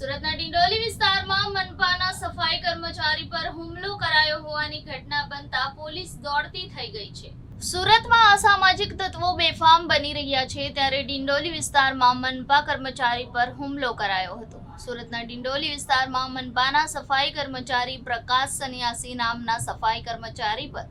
સુરતના ડિંડોલી વિસ્તારમાં મનપાના સફાઈ કર્મચારી પર હુમલો કરાયો હોવાની ઘટના બનતા પોલીસ દોડતી થઈ ગઈ છે. સુરતમાં અસામાજિક તત્વો બેફામ બની રહ્યા છે ત્યારે ડિંડોલી વિસ્તારમાં મનપા કર્મચારી પર હુમલો કરાયો હતો. સુરતના ડિંડોલી વિસ્તારમાં મનપાના સફાઈ કર્મચારી પ્રકાશ સન્યાસી નામના સફાઈ કર્મચારી પર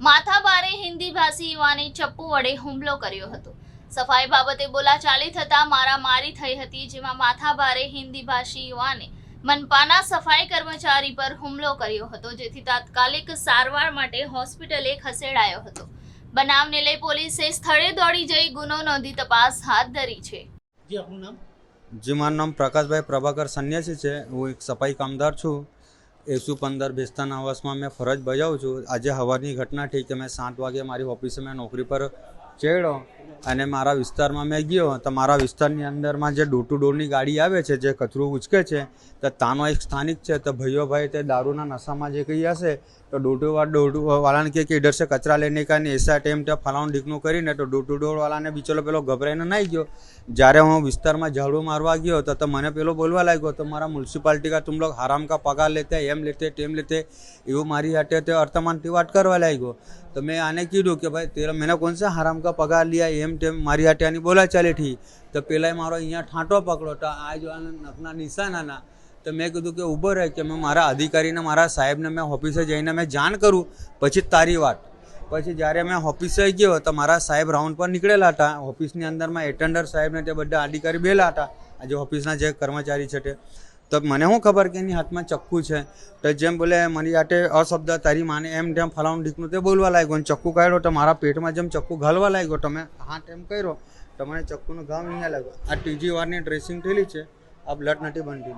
માથાભારે હિન્દી ભાષી યુવાને ચપ્પુ વડે હુમલો કર્યો હતો. સફાઈ બાબતે બોલાચાલી થતા મારામારી થઈ હતી જેમાં માથાભારે હિન્દી ભાષી યુવાને મનપાના સફાઈ કર્મચારી પર હુમલો કર્યો હતો જેથી તાત્કાલિક સારવાર માટે હોસ્પિટલે ખસેડાયો હતો. બનાવને લઈ પોલીસે સ્થળે દોડી જઈ ગુનો નોંધી તપાસ હાથ ધરી છે. જી આપનું નામ? જી મારું નામ પ્રકાશભાઈ પ્રભાકર સન્યાસી છે. હું એક સફાઈ કામદાર છું. એસુ પંદર બેસ્તાન આવાસમાં મેં ફરજ બજાવું છું. આજે હવારની ઘટના થઈ કે મેં સાત વાગે મારી ઓફિસે મેં નોકરી પર ચડ્યો. અને મારા વિસ્તારમાં મેં ગયો, તો મારા વિસ્તારની અંદરમાં જે ડોર ટુ ડોરની ગાડી આવે છે, જે કચરો ઉચકે છે, તો તાનો એક સ્થાનિક છે, તો ભાઈઓ ભાઈ તે દારૂના નશામાં જે કહી હશે તો ડોર ટુ ડોર ટુ વાળાને કહે કે ઇડર છે કચરા લેને કા ને એસા ટાઈમ તે ફલાણું ઢીકનું કરીને તો ડોર ટુ ડોર વાળાને બિચોલો પેલો ગભરાઈને નાઈ ગયો. જ્યારે હું વિસ્તારમાં ઝાડુ મારવા ગયો, તો તો મને પેલો બોલવા લાગ્યો, તો મારા મ્યુનિસિપાલિટી કા તુમ લોગ હરામ કા પગાર લેતે, એમ લેતે, તેમ લેતે, એવું મારી હાટે તે અર્થમાનથી વાત કરવા લાગ્યો. તો મેં આને કીધું કે, ભાઈ, તેરા, મેને કોણ સા હરામ કા પગાર લિયા, એમ તેમ મારી હાટે આની બોલા ચાલી થી તો પેલાય મારો અહીંયા ઠાંટો પકડો તો આ જો નખના નિશાનાના, તો મેં કીધું કે ઊભો રહે કે મેં મારા અધિકારીને, મારા સાહેબને મેં ઓફિસે જઈને મેં જાણ કરું, પછી તારી વાત. પછી જ્યારે મેં ઓફિસે ગયો તો મારા સાહેબ રાઉન્ડ પર નીકળેલા હતા. ઓફિસની અંદરમાં એટેન્ડર સાહેબને તે બધા અધિકારી બેલા હતા. આજે ઓફિસના જે કર્મચારી છે તે. તો મને શું ખબર કે એની હાથમાં ચક્કુ છે? તો જેમ બોલે મારી આટે અશબ્દ તારી માને એમ તેમ ફલાણું ઢીકનું તે બોલવા લાગ્યો અને ચક્કુ કાઢ્યો તો મારા પેટમાં જેમ ચક્કુ ઘાલવા લાગ્યો તમે હાથ એમ કર્યો તો મને ચક્કુનો ઘાવ અહીંયા લાગ્યો. આ ત્રીજી વારની ડ્રેસિંગ થયેલી છે, આ બ્લડ નથી બનતી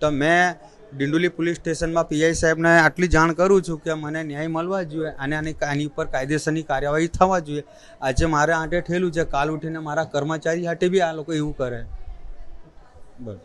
તો મેં ડિંડોલી પોલીસ સ્ટેશનમાં પીઆઈ સાહેબને આટલી જાણ કરું છું કે મને ન્યાય મળવા જોઈએ અને આની આની ઉપર કાયદેસરની કાર્યવાહી થવા જોઈએ. આજે મારે આંટે ઠેલું છે, કાલ ઉઠીને મારા કર્મચારી હાટે બી આ લોકો એવું કરે. બસ.